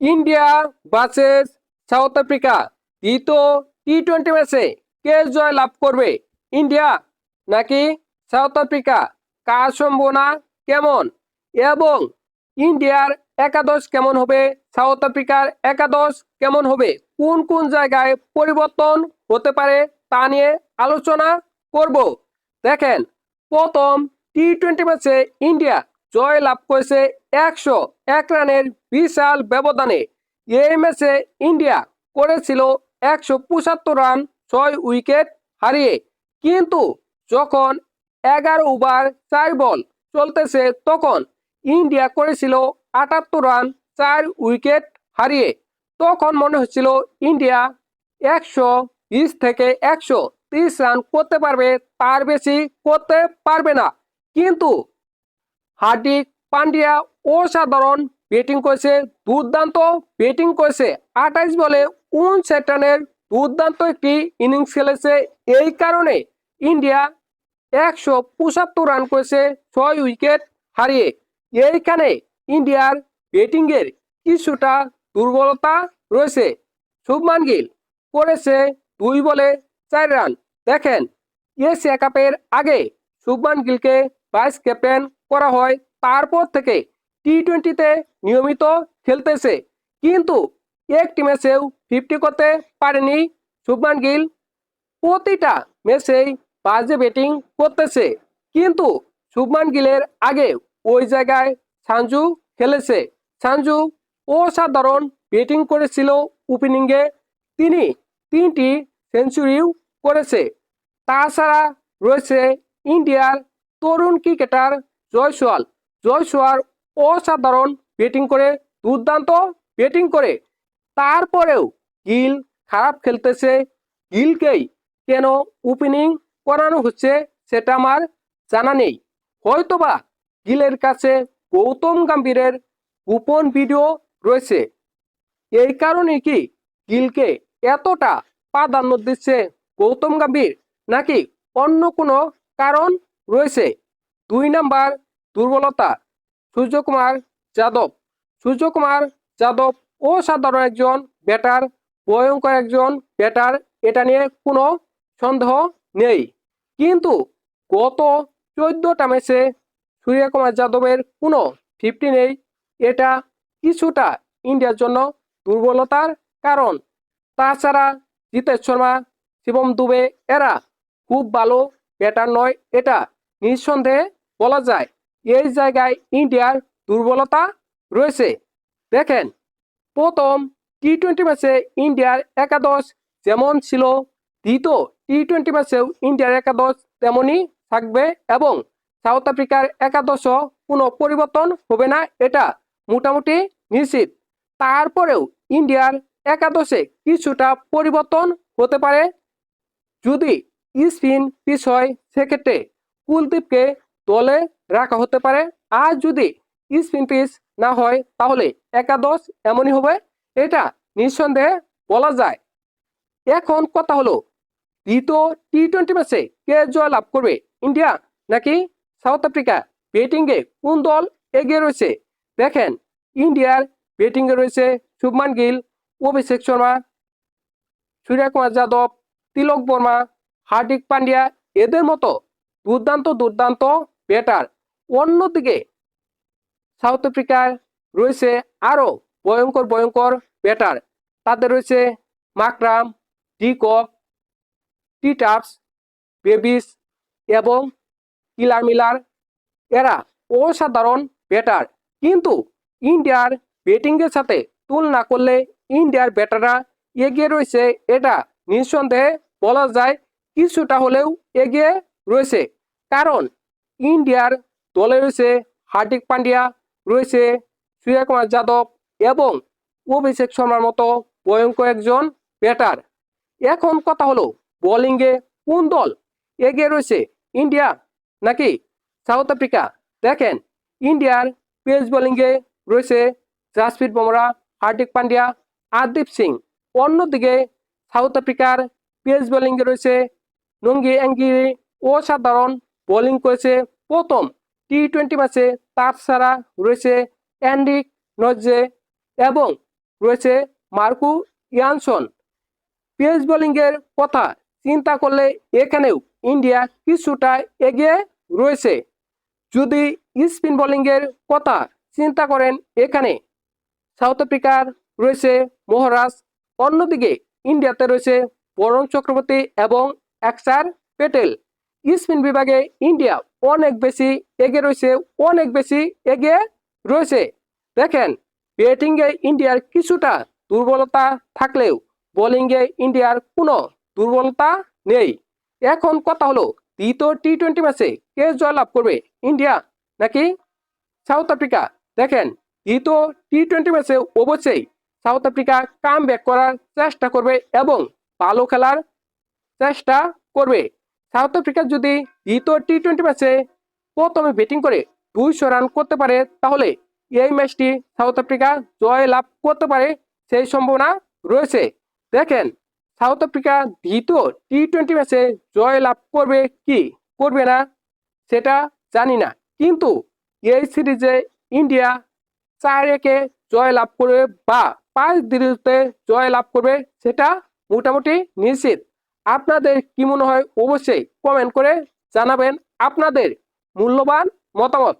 India versus south Africa দ্বিতীয় T twenty ম্যাচে কে জয় লাভ করবে? ইন্ডিয়া নাকি সাউথ আফ্রিকা কার সম্ভাবনা কেমন? এবং ইন্ডিয়ার একাদশ কেমন হবে? সাউথ আফ্রিকার একাদশ কেমন হবে? কোন কোন জায়গায় পরিবর্তন হতে পারে তা নিয়ে আলোচনা করব। দেখেন, প্রথম টি টোয়েন্টি ম্যাচে ইন্ডিয়া জয় লাভ করেছে একশো এক রানের বিশাল ব্যবধানে এই ম্যাচে ইন্ডিয়া করেছিল একশো পঁচাত্তর রান, ছয় উইকেট হারিয়ে। কিন্তু যখন এগারো ওভার চার বল চলতেছে, তখন ইন্ডিয়া করেছিল আটাত্তর রান, চার উইকেট হারিয়ে। তখন মনে হচ্ছিল ইন্ডিয়া একশো বিশ থেকে একশো তিরিশ রান করতে পারবে, তার বেশি করতে পারবে না। কিন্তু হার্দিক পান্ডিয়া অসাধারণ ব্যাটিং করেছে, দুর্দান্ত ব্যাটিং করেছে। আঠাইশ বলে উনষাট রানের দুর্দান্ত একটি ইনিংস খেলেছে। এই কারণে ইন্ডিয়া একশো পঁচাত্তর রান করেছে, ছয় উইকেট হারিয়ে। এইখানে ইন্ডিয়ার ব্যাটিংয়ের কিছুটা দুর্বলতা রয়েছে। শুভমান গিল করেছে দুই বলে চার রান। দেখেন, এশিয়া কাপের আগে শুভমান গিলকে ভাইস ক্যাপ্টেন করা হয়। তারপর থেকে টি টোয়েন্টিতে নিয়মিত খেলতেছে। কিন্তু একটি ম্যাচেও ফিফটি করতে পারেনি শুভমান গিল। প্রতিটা ম্যাচেই বাজে ব্যাটিং করতেছে। কিন্তু শুভমান গিলের আগে ওই জায়গায় সাঞ্জু খেলেছে। সাঞ্জু অসাধারণ ব্যাটিং করেছিল ওপেনিংয়ে। তিনি তিনটি সেঞ্চুরিও করেছে। তাছাড়া রয়েছে ইন্ডিয়ার তরুণ ক্রিকেটার জয়সওয়াল। জয়সওয়াল অসাধারণ ব্যাটিং করে, দুর্দান্ত ব্যাটিং করে। তারপরেও গিল খারাপ খেলতেছে। গিলকেই কেন ওপেনিং করানো হচ্ছে সেটা আমার জানা নেই। হয়তোবা গিলের কাছে গৌতম গম্ভীরের গোপন ভিডিও রয়েছে। এই কারণে কি গিলকে এতটা প্রাধান্য দিচ্ছে গৌতম গম্ভীর, নাকি অন্য কোনো কারণ রয়েছে? দুই নাম্বার দুর্বলতা সূর্যকুমার যাদব। সূর্যকুমার যাদব অসাধারণ একজন ব্যাটার ভয়ঙ্কর একজন ব্যাটার এটা নিয়ে কোনো সন্দেহ নেই। কিন্তু গত চোদ্দটা ম্যাচে সূর্যকুমার যাদবের কোনো ফিফটি নেই। এটা কিছুটা ইন্ডিয়ার জন্য দুর্বলতার কারণ। তাছাড়া জিতেশ শর্মা, শিবম দুবে এরা খুব ভালো ব্যাটার নয়, এটা নিঃসন্দেহে বলা যায়। এই জায়গায় ইন্ডিয়ার দুর্বলতা রয়েছে। দেখেন, প্রথম টি টোয়েন্টি ম্যাচে ইন্ডিয়ার একাদশ যেমন ছিল, দ্বিতীয় টি টোয়েন্টি ম্যাচেও ইন্ডিয়ার একাদশ তেমনই থাকবে এবং সাউথ আফ্রিকার একাদশও কোনো পরিবর্তন হবে না, এটা মোটামুটি নিশ্চিত। তারপরেও ইন্ডিয়ার একাদশে কিছুটা পরিবর্তন হতে পারে। যদি স্পিন পিস হয়, সেক্ষেত্রে কুলদীপকে দলে রাখা হতে পারে। আর যদি স্পিন পিস না হয়, তাহলে একাদশ এমনই হবে। এটা নিঃসন্দেহে বলা যায়। এখন কথা হলো দ্বিতীয় টি টোয়েন্টি ম্যাচে কে জয় লাভ করবে? ইন্ডিয়া নাকি সাউথ আফ্রিকা? ব্যাটিংয়ে কোন দল এগিয়ে রয়েছে? দেখেন, ইন্ডিয়ার ব্যাটিংয়ে রয়েছে শুভমান গিল, অভিষেক শর্মা, সূর্যকুমার যাদব, তিলক বর্মা, হার্দিক পান্ডিয়া। এদের মতো দুর্দান্ত দুর্দান্ত ব্যাটার অন্যদিকে সাউথ আফ্রিকার রয়েছে আরও ভয়ঙ্কর ভয়ঙ্কর ব্যাটার তাদের রয়েছে মাকরাম, ডিকক, টিটাপস, বেবিস এবং কিলার মিলার। এরা অসাধারণ ব্যাটার কিন্তু ইন্ডিয়ার ব্যাটিংয়ের সাথে তুলনা করলে ইন্ডিয়ার ব্যাটাররা এগিয়ে রয়েছে, এটা নিঃসন্দেহে বলা যায়। কিছুটা হলেও এগিয়ে রয়েছে। কারণ ইন্ডিয়ার দলে রয়েছে হার্দিক পান্ডিয়া রয়েছে সূর্যকুমার যাদব এবং অভিষেক শর্মার মতো ভয়ঙ্কর একজন ব্যাটার এখন কথা হলো বোলিংয়ে কোন দল এগিয়ে রয়েছে? ইন্ডিয়া নাকি সাউথ আফ্রিকা দেখেন ইন্ডিয়ার পেস বোলিংয়ে রয়েছে জাসপ্রীত বুমরা হার্দিক পান্ডিয়া আরদীপ সিং। অন্যদিকে সাউথ আফ্রিকার পেস বোলিংয়ে রয়েছে নঙ্গি অ্যাঙ্গিরি, অসাধারণ বোলিং করেছে প্রথম টি টোয়েন্টি ম্যাচে তার ছাড়া রয়েছে অ্যান্ডিক নজে এবং রয়েছে মার্কু ইয়ানসন পেস বোলিংয়ের কথা চিন্তা করলে এখানেও ইন্ডিয়া কিছুটা এগিয়ে রয়েছে। যদি স্পিন বোলিংয়ের কথা চিন্তা করেন এখানে সাউথ আফ্রিকার রয়েছে মহারাজ অন্যদিকে ইন্ডিয়াতে রয়েছে বরুণ চক্রবর্তী এবং অ্যাক্সার পেটেল স্পিন বিভাগে ইন্ডিয়া অনেক বেশি এগে রয়েছে, অনেক বেশি এগে রয়েছে। দেখেন, ব্যাটিংয়ে ইন্ডিয়ার কিছুটা দুর্বলতা থাকলেও বোলিংয়ে ইন্ডিয়ার কোনো দুর্বলতা নেই। এখন কথা হলো, দ্বিতীয় টি টোয়েন্টি ম্যাচে কে জয়লাভ করবে, ইন্ডিয়া নাকি সাউথ আফ্রিকা? দেখেন, দ্বিতীয় টি টোয়েন্টি ম্যাচে অবশ্যই সাউথ আফ্রিকা কাম ব্যাক করার চেষ্টা করবে এবং ভালো খেলার চেষ্টা করবে। সাউথ আফ্রিকা যদি দ্বিতীয় টি টোয়েন্টি ম্যাচে প্রথমে ব্যাটিং করে দুইশো রান করতে পারে, তাহলে এই ম্যাচটি সাউথ আফ্রিকা জয় লাভ করতে পারে সেই সম্ভাবনা রয়েছে। দেখেন, সাউথ আফ্রিকা দ্বিতীয় টি টোয়েন্টি ম্যাচে জয় লাভ করবে কি করবে না সেটা জানি না। কিন্তু এই সিরিজে ইন্ডিয়া চার একে জয় লাভ করবে বা পাঁচ দিরিতে জয় লাভ করবে সেটা মোটামুটি নিশ্চিত। আপনাদের কি মনে হয়? অবশ্যই কমেন্ট করে জানাবেন আপনাদের মূল্যবান মতামত।